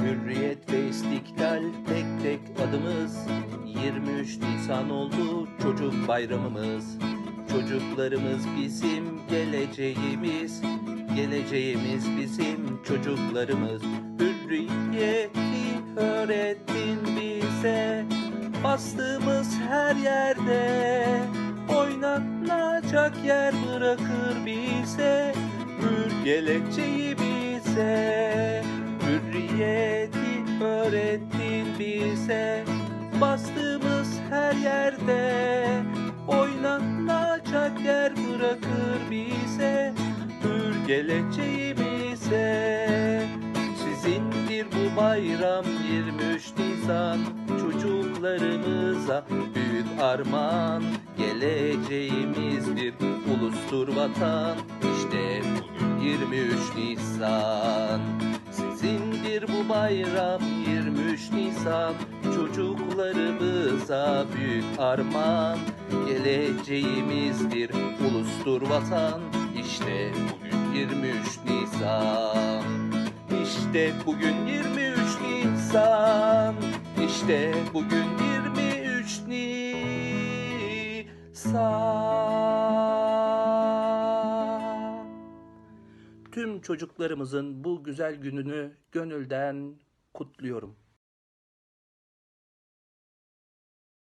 Hürriyet ve istiklal tek tek adımız. 23 Nisan oldu çocuk bayramımız. Çocuklarımız bizim geleceğimiz. Geleceğimiz bizim çocuklarımız. Hürriyeti öğrettin bize. Bastığımız her yerde Oynanacak yer bırakır bize. Hür geleceği bize öğrettin bize. Bastığımız her yerde. Oynanacak yer bırakır bize. Hür geleceğimize. Sizindir bu bayram 23 Nisan. Çocuklarımıza büyük armağan. Geleceğimizdir ulustur vatan. İşte bugün 23 Nisan Sizindir bu bayram 23 Nisan. Çocuklarımıza büyük armağan. Geleceğimizdir ulustur vatan. İşte bugün 23 Nisan. İşte bugün 23 Nisan. İşte bugün 23 Nisan Tüm çocuklarımızın bu güzel gününü gönülden kutluyorum.